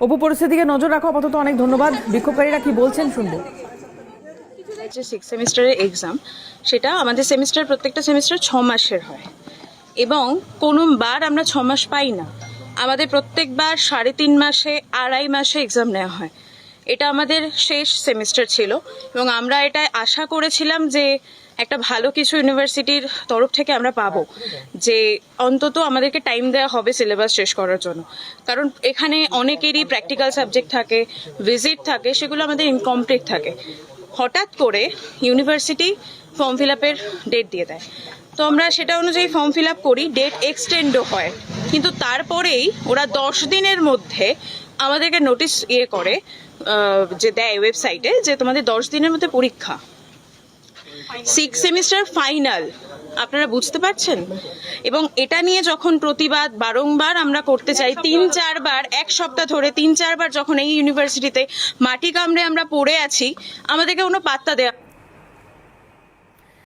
অপু পরিস্থিতিকে নজর রাখো, আপাতত অনেক ধন্যবাদ। বিক্ষোভকারীরা কি বলছেন শুনব। যে সিক্স সেমিস্টারের এক্সাম সেটা আমাদের সেমিস্টার প্রত্যেকটা সেমিস্টার ছ মাসের হয়। এবং কোনো বার আমরা ছ মাস পাই না। আমাদের প্রত্যেকবার সাড়ে তিন মাসে, আড়াই মাসে এক্সাম নেওয়া হয়। এটা আমাদের শেষ সেমিস্টার ছিল এবং আমরা এটা আশা করেছিলাম যে একটা ভালো কিছু ইউনিভার্সিটির তরফ থেকে আমরা পাবো। যে অন্তত আমাদেরকে টাইম দেওয়া হবে সিলেবাস শেষ করার জন্য। কারণ এখানে অনেকেরই প্র্যাকটিক্যাল সাবজেক্ট থাকে ভিজিট থাকে, সেগুলো আমাদের ইনকমপ্লিট থাকে। হঠাৎ করে ইউনিভার্সিটি ফর্ম ফিল আপের ডেট দিয়ে দেয়। তো আমরা সেটা অনুযায়ী ফর্ম ফিল আপ করি ডেট এক্সটেন্ডও হয়। কিন্তু তারপরেই ওরা দশ দিনের মধ্যে আমাদেরকে নোটিশ ইয়ে করে যে দেয় ওয়েবসাইটে যে তোমাদের দশ দিনের মধ্যে পরীক্ষা। সিক্স সেমিস্টার ফাইনাল আপনারা বুঝতে পারছেন? এবং এটা নিয়ে যখন প্রতিবাদ বারংবার আমরা করতে চাই তিন চারবার এক সপ্তাহ ধরে তিন চারবার যখন এই ইউনিভার্সিটিতে মাটি কামড়ে আমরা পড়ে আছি আমাদেরকে কোনো পাত্তা দেওয়া